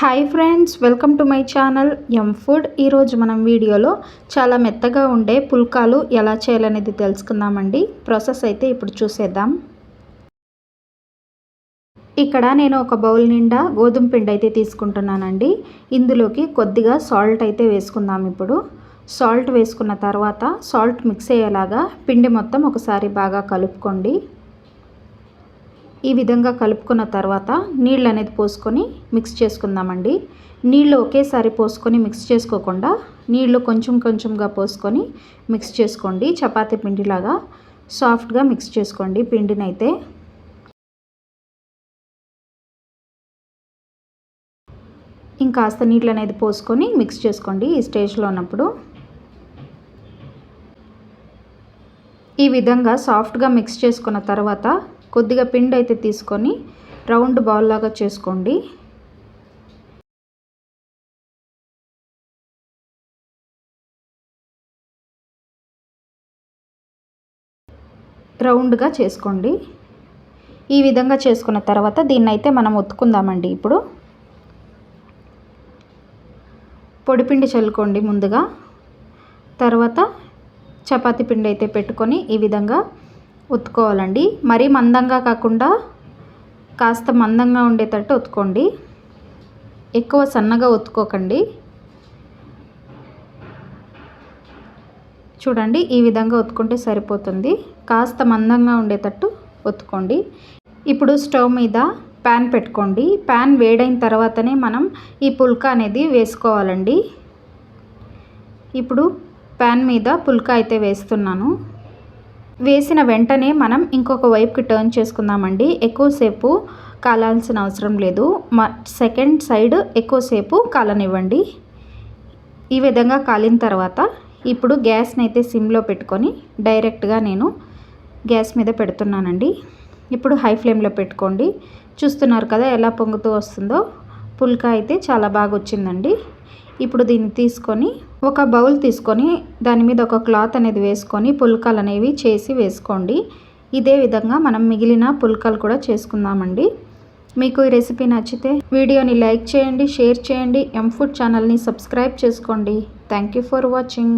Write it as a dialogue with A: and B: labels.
A: Hi friends welcome to my channel M food. ఈరోజు మనం వీడియోలో చాలా మెత్తగా ఉండే పుల్కాలు ఎలా చేయాలనేది తెలుసుకుందామండి. ప్రాసెస్ అయితే ఇప్పుడు చూసేద్దాం. ఇక్కడ నేను ఒక బౌల్ నిండా గోధుమ పిండి అయితే తీసుకుంటున్నానండి. ఇందులోకి కొద్దిగా సాల్ట్ అయితే వేసుకుందాం ఇప్పుడు. సాల్ట్ వేసుకున్న తర్వాత సాల్ట్ మిక్స్ అయ్యేలాగా పిండి మొత్తం ఒకసారి బాగా కలుపుకోండి. ఈ విధంగా కలుపుకున్న తర్వాత నీళ్ళు అనేది పోసుకొని మిక్స్ చేసుకుందామండి. నీళ్ళు ఒకేసారి పోసుకొని మిక్స్ చేసుకోకుండా నీళ్ళు కొంచెం కొంచెంగా పోసుకొని మిక్స్ చేసుకోండి. చపాతీ పిండిలాగా సాఫ్ట్గా మిక్స్ చేసుకోండి పిండినైతే. ఇంకాస్త నీళ్ళు అనేది పోసుకొని మిక్స్ చేసుకోండి ఈ స్టేజ్లో ఉన్నప్పుడు. ఈ విధంగా సాఫ్ట్గా మిక్స్ చేసుకున్న తర్వాత కొద్దిగా పిండి అయితే తీసుకొని రౌండ్ బాల్ లాగా చేసుకోండి. రౌండ్గా చేసుకోండి. ఈ విధంగా చేసుకున్న తర్వాత దీన్ని అయితే మనం ఒత్తుకుందామండి ఇప్పుడు. పొడిపిండి చల్లుకోండి ముందుగా. తర్వాత చపాతీ పిండి అయితే పెట్టుకొని ఈ విధంగా ఉత్తుకోవాలండి. మరీ మందంగా కాకుండా కాస్త మందంగా ఉండేటట్టు ఉత్తుకోండి. ఎక్కువ సన్నగా ఉత్తుకోకండి. చూడండి ఈ విధంగా ఉత్తుకుంటే సరిపోతుంది. కాస్త మందంగా ఉండేటట్టు ఉత్తుకోండి. ఇప్పుడు స్టవ్ మీద ప్యాన్ పెట్టుకోండి. ప్యాన్ వేడైన తర్వాతనే మనం ఈ పుల్కా అనేది వేసుకోవాలండి. ఇప్పుడు ప్యాన్ మీద పుల్క అయితే వేస్తున్నాను. వేసిన వెంటనే మనం ఇంకొక వైపుకి టర్న్ చేసుకుందామండి. ఎక్కువసేపు కాలాల్సిన అవసరం లేదు. మా సెకండ్ సైడ్ ఎక్కువసేపు కాలనివ్వండి. ఈ విధంగా కాలిన తర్వాత ఇప్పుడు గ్యాస్ని అయితే సిమ్లో పెట్టుకొని డైరెక్ట్గా నేను గ్యాస్ మీద పెడుతున్నానండి. ఇప్పుడు హై ఫ్లేమ్లో పెట్టుకోండి. చూస్తున్నారు కదా ఎలా పొంగుతూ వస్తుందో? పుల్కా అయితే చాలా బాగా వచ్చిందండి. ఇప్పుడు దీన్ని తీసుకొని ఒక బౌల్ తీసుకొని దాని మీద ఒక క్లాత్ అనేది వేసుకొని పుల్కాలు అనేవి చేసి వేసుకోండి. ఇదే విధంగా మనం మిగిలిన పుల్కాలు కూడా చేసుకుందామండి. మీకు ఈ రెసిపీ నచ్చితే వీడియోని లైక్ చేయండి షేర్ చేయండి ఎం ఫుడ్ ఛానల్ని సబ్స్క్రైబ్ చేసుకోండి. Thank you for watching